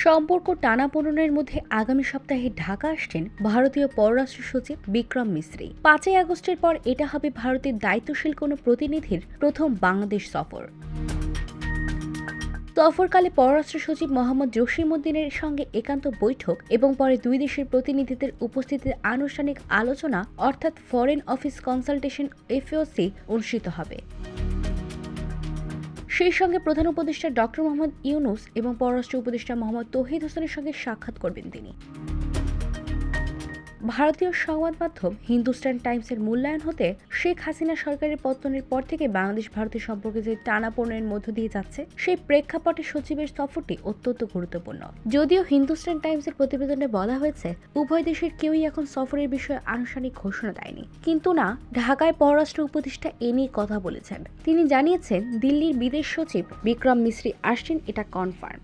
সম্পর্ক টানাপোড়েনের মধ্যে আগামী সপ্তাহে ঢাকা আসছেন ভারতীয় পররাষ্ট্র সচিব বিক্রম মিশ্রি পাঁচই আগস্টের পর এটা হবে ভারতের দায়িত্বশীল কোনো প্রতিনিধির প্রথম বাংলাদেশ সফর। সফরকালে পররাষ্ট্র সচিব মোহাম্মদ জসিমউদ্দিনের সঙ্গে একান্ত বৈঠক এবং পরে দুই দেশের প্রতিনিধিদের উপস্থিতিতে আনুষ্ঠানিক আলোচনা অর্থাৎ ফরেন অফিস কনসালটেশন এফওসি অনুষ্ঠিত হবে। সেই সঙ্গে প্রধান উপদেষ্টা ডক্টর মোহাম্মদ ইউনুস এবং পররাষ্ট্র উপদেষ্টা মোহাম্মদ তৌহিদ হোসেনের সঙ্গে সাক্ষাৎ করবেন তিনি। ভারতীয় সংবাদ মাধ্যম হিন্দুস্তান টাইমসের মূল্যায়ন হতে শেখ হাসিনা সরকারের পতনের পর থেকে বাংলাদেশ ভারতের সম্পর্কে যে টানাপোড়েনের মধ্য দিয়ে যাচ্ছে, সেই প্রেক্ষাপটে সচিবের সফরটি অত্যন্ত গুরুত্বপূর্ণ। যদিও হিন্দুস্তান টাইমসের প্রতিবেদনে বলা হয়েছে, উভয় দেশের কেউই এখন সফরের বিষয়ে আনুষ্ঠানিক ঘোষণা দেয়নি। কিন্তু না, ঢাকায় পররাষ্ট্র উপদেষ্টা এ নিয়ে কথা বলেছেন। তিনি জানিয়েছেন, দিল্লির বিদেশ সচিব বিক্রম মিশ্রি আসছেন, এটা কনফার্ম।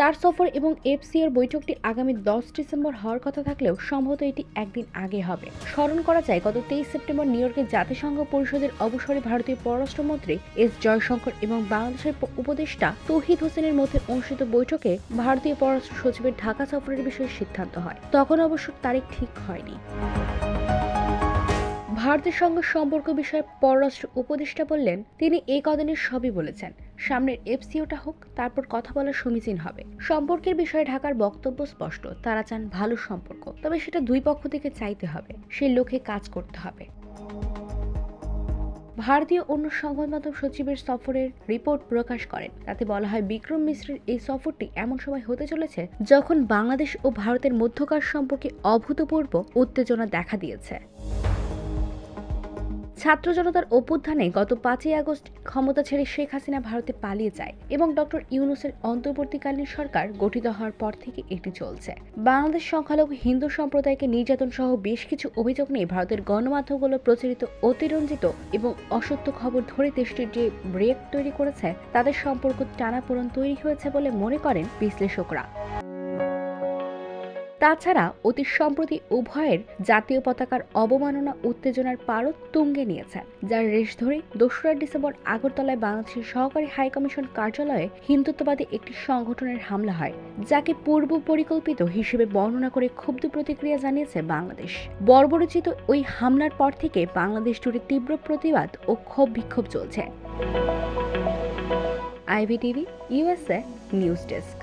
তার সফর এবং এফসিওর বৈঠকটি আগামী দশ ডিসেম্বর হওয়ার কথা থাকলেও সম্ভবত এটি একদিন আগে হবে। স্মরণ করা যায়, গত তেইশ সেপ্টেম্বর নিউ ইয়র্কে জাতিসংঘ পরিষদের অবসরে ভারতীয় পররাষ্ট্রমন্ত্রী এস জয়শঙ্কর এবং বাংলাদেশের উপদেষ্টা তৌহিদ হোসেনের মধ্যে অনুষ্ঠিত বৈঠকে ভারতীয় পররাষ্ট্র সচিবের ঢাকা সফরের বিষয়ে সিদ্ধান্ত হয়। তখন অবশ্য তারিখ ঠিক হয়নি। ভারতের সঙ্গে সম্পর্ক বিষয়ে পররাষ্ট্র উপদেষ্টা বললেন, তিনি এই কদিনে সবই বলেছেন। সামনের এফসিওটা হোক, তারপর কথা বলার সমীচীন হবে। সম্পর্কের বিষয়ে ঢাকার বক্তব্য স্পষ্ট, তারা চান ভালো সম্পর্ক। তবে সেটা দুই পক্ষ থেকে চাইতে হবে সেই লক্ষ্যে কাজ করতে হবে। ভারতীয় অন্য সংবাদ মাধ্যম সচিবের সফরের রিপোর্ট প্রকাশ করেন। তাতে বলা হয়, বিক্রম মিশ্রের এই সফরটি এমন সময় হতে চলেছে, যখন বাংলাদেশ ও ভারতের মধ্যকার সম্পর্কে অভূতপূর্ব উত্তেজনা দেখা দিয়েছে। ছাত্র জনতার অভ্যুত্থানে গত পাঁচই আগস্ট ক্ষমতা ছেড়ে শেখ হাসিনা ভারতে পালিয়ে যায় এবং ডক্টর ইউনুসের অন্তর্বর্তীকালীন সরকার গঠিত হওয়ার পর থেকে এটি চলছে। বাংলাদেশ সংখ্যালঘু হিন্দু সম্প্রদায়কে নির্যাতন সহ বেশ কিছু অভিযোগ নিয়ে ভারতের গণমাধ্যমগুলো প্রচারিত অতিরঞ্জিত এবং অসত্য খবর ধরে দেশটির যে ব্রেক তৈরি করেছে, তাদের সম্পর্ক টানাপোড়ন তৈরি হয়েছে বলে মনে করেন বিশ্লেষকরা। তাছাড়া অতি সম্প্রতি উভয়ের জাতীয় পতাকার অবমাননা উত্তেজনার পারদ তুঙ্গে নিয়েছে, যার রেশ ধরে দোসরা ডিসেম্বর আগরতলায় বাংলাদেশের সহকারী হাইকমিশন কার্যালয়ে হিন্দুত্ববাদী একটি সংগঠনের হামলা হয়, যাকে পূর্ব পরিকল্পিত হিসেবে বর্ণনা করে ক্ষুব্ধ প্রতিক্রিয়া জানিয়েছে বাংলাদেশ। বর্বরচিত ওই হামলার পর থেকে বাংলাদেশ জুড়ে তীব্র প্রতিবাদ ও ক্ষোভ বিক্ষোভ চলছে। IV TV USA news desk.